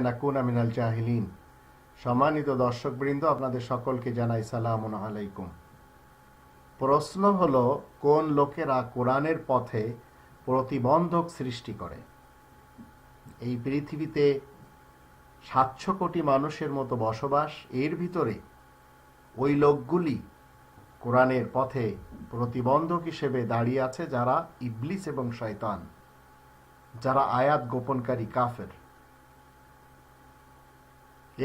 নাকুনা মিনাল জাহিলিন। সম্মানিত দর্শকবৃন্দ, আপনাদের সকলকে জানাই সালাম আলাইকুম। প্রশ্ন হল, কোন লোকেরা কোরআনের পথে প্রতিবন্ধক সৃষ্টি করে? এই পৃথিবীতে সাতশো কোটি মানুষের মতো বসবাস, এর ভিতরে ওই লোকগুলি কোরআনের পথে প্রতিবন্ধক হিসেবে দাঁড়িয়ে আছে যারা ইবলিস এবং শয়তান, যারা আয়াত গোপনকারী কাফের।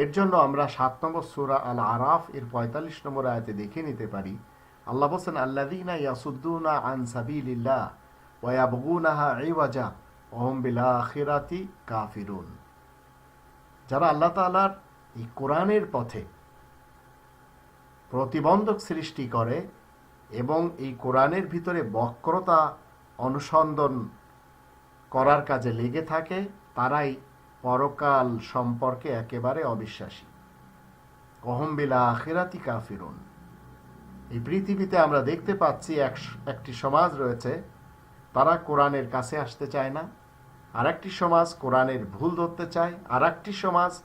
এর জন্য আমরা সাত নম্বর সুরা আল আরাফ এর পঁয়তাল্লিশ নম্বর আয়াতে দেখে নিতে পারি। আল্লাহ বলছেন আল্লাদিনা ইয়াসুদ্দুনা আন ওয়াবগুনাহা ইওয়াজা ওহম বিল কাফিরুন. যারা আল্লাহ তাআলার এই কোরআনের পথে প্রতিবন্ধক সৃষ্টি করে এবং এই কোরআনের ভিতরে বক্রতা অনুসন্ধান করার কাজে লেগে থাকে, তারাই পরকাল সম্পর্কে একেবারে অবিশ্বাসী। অহমবিলা আখিরাতি কাফিরুন। এই পৃথিবীতে আমরা দেখতে পাচ্ছি এক, একটি সমাজ রয়েছে, তারা কোরআনের কাছে আসতে চায় না। আর একটি সমাজ কোরআনের ভুল ধরতে চায়। আর একটি সমাজ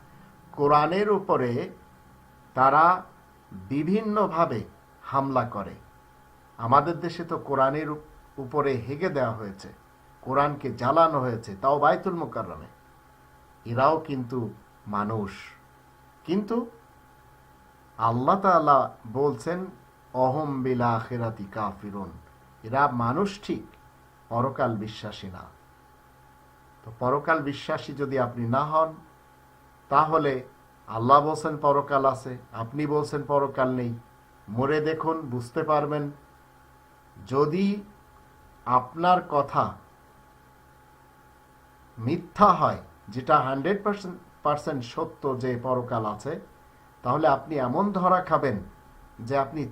কোরআনের উপরে তারা বিভিন্নভাবে হামলা করে। আমাদের দেশে তো কোরআনের উপরে হেগে দেওয়া হয়েছে। কোরআনকে জ্বালানো হয়েছে। তাও বাইতুল মোকাররমে। এরাও কিন্তু মানুষ। কিন্তু আল্লাহ তাআলা বলছেন, অহম বিলা আখেরাতি কাফিরুন। এরা মানুষ ঠিক, পরকাল বিশ্বাসী না। তো পরকাল বিশ্বাসী যদি আপনি না হন, তাহলে আল্লাহ বলছেন পরকাল আছে, আপনি বলছেন পরকাল নেই। মরে দেখুন, বুঝতে পারবেন। যদি আপনার কথা মিথ্যা হয় যেটা হান্ড্রেড পার্সেন্ট পার্সেন্ট সত্য যে পরকাল আছে, তাহলে আপনি এমন ধরা খাবেন যে আপনি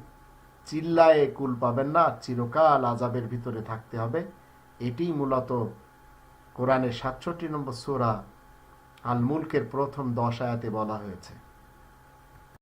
চিল্লায়ে কুল পাবেন না, চিরকাল আজাবের ভিতরে থাকতে হবে। এটি মূলত কোরআনের সাতষট্টি নম্বর সোরা আল মুলকের প্রথম দশ আয়াতে বলা হয়েছে।